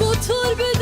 otur bir